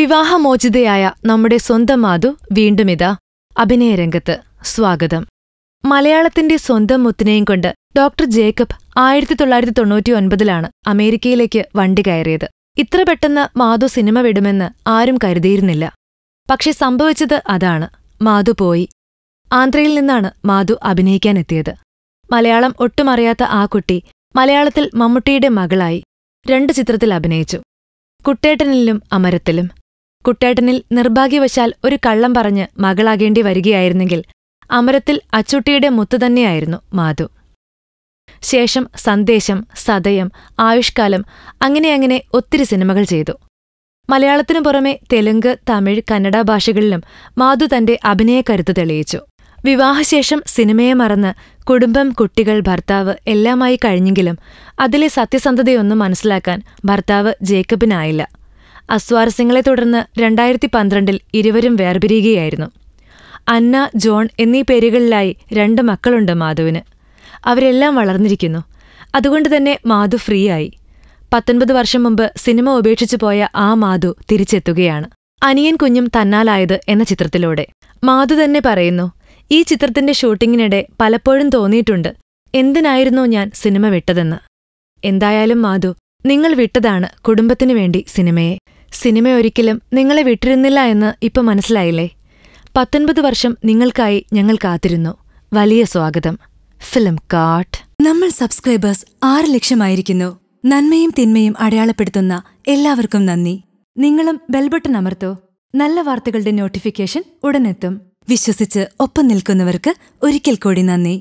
വിവാഹമോചിതയായ നമ്മുടെ സ്വന്തം മാധു വീണ്ടും ഇതാ അഭിനയരംഗത്ത് സ്വാഗതം. മലയാളത്തിന്റെ സ്വന്തം മുത്തിനെയും കൊണ്ട് ഡോക്ടർ ജേക്കബ് ആയിരത്തി തൊള്ളായിരത്തി തൊണ്ണൂറ്റി ഒൻപതിലാണ് അമേരിക്കയിലേക്ക് വണ്ടി കയറിയത്. ഇത്ര പെട്ടെന്ന് മാധു സിനിമ വിടുമെന്ന് ആരും കരുതിയിരുന്നില്ല. പക്ഷെ സംഭവിച്ചത് അതാണ്. മാധു പോയി. ആന്ധ്രയിൽ നിന്നാണ് മാധു അഭിനയിക്കാനെത്തിയത്. മലയാളം ഒട്ടുമറിയാത്ത ആ കുട്ടി മലയാളത്തിൽ മമ്മൂട്ടിയുടെ മകളായി രണ്ട് ചിത്രത്തിൽ അഭിനയിച്ചു. കുട്ടേട്ടനിലും അമരത്തിലും. കുട്ടേട്ടനിൽ നിർഭാഗ്യവശാൽ ഒരു കള്ളം പറഞ്ഞ് മകളാകേണ്ടി വരികയായിരുന്നെങ്കിൽ അമരത്തിൽ അച്ചുട്ടിയുടെ മുത്തു തന്നെയായിരുന്നു മാധു. ശേഷം സന്ദേശം സതയം ആയുഷ്കാലം അങ്ങനെ അങ്ങനെ ഒത്തിരി സിനിമകൾ ചെയ്തു. മലയാളത്തിനു പുറമെ തെലുങ്ക് തമിഴ് കന്നഡ ഭാഷകളിലും മാധു തന്റെ അഭിനയക്കരുത്ത് തെളിയിച്ചു. വിവാഹശേഷം സിനിമയെ മറന്ന് കുടുംബം കുട്ടികൾ ഭർത്താവ് എല്ലാമായി കഴിഞ്ഞെങ്കിലും അതിലെ സത്യസന്ധതയൊന്നും മനസ്സിലാക്കാൻ ഭർത്താവ് ജേക്കബിനായില്ല. അസ്വാരസ്യങ്ങളെ തുടർന്ന് രണ്ടായിരത്തി പന്ത്രണ്ടിൽ ഇരുവരും വേർപിരിയുകയായിരുന്നു. അന്ന ജോൺ എന്നീ പേരുകളിലായി രണ്ട് മക്കളുണ്ട് മാധുവിന്. അവരെല്ലാം വളർന്നിരിക്കുന്നു. അതുകൊണ്ട് തന്നെ മാധു ഫ്രീ ആയി പത്തൊൻപത് വർഷം മുമ്പ് സിനിമ ഉപേക്ഷിച്ചു പോയ ആ മാധു തിരിച്ചെത്തുകയാണ്. അനിയൻ കുഞ്ഞും തന്നാലായത് എന്ന ചിത്രത്തിലൂടെ. മാധു തന്നെ പറയുന്നു ഈ ചിത്രത്തിന്റെ ഷൂട്ടിങ്ങിനിടെ പലപ്പോഴും തോന്നിയിട്ടുണ്ട്. എന്തിനായിരുന്നു ഞാൻ സിനിമ വിട്ടതെന്ന്? എന്തായാലും മാധു നിങ്ങൾ വിട്ടതാണ് കുടുംബത്തിനു വേണ്ടി സിനിമയെ. സിനിമ ഒരിക്കലും നിങ്ങളെ വിട്ടിരുന്നില്ല എന്ന് ഇപ്പൊ മനസ്സിലായില്ലേ? പത്തൊൻപത് വർഷം നിങ്ങൾക്കായി ഞങ്ങൾ കാത്തിരുന്നു. വലിയ സ്വാഗതം. ഫിലിം കാട്ട് നമ്മൾ സബ്സ്ക്രൈബേഴ്സ് ആറ് ലക്ഷമായിരിക്കുന്നു. നന്മയും തിന്മയും അടയാളപ്പെടുത്തുന്ന എല്ലാവർക്കും നന്ദി. നിങ്ങളും ബെൽബട്ടൺ അമർത്തോ. നല്ല വാർത്തകളുടെ നോട്ടിഫിക്കേഷൻ ഉടനെത്തും. വിശ്വസിച്ച് ഒപ്പം നിൽക്കുന്നവർക്ക് ഒരിക്കൽ കൂടി നന്ദി.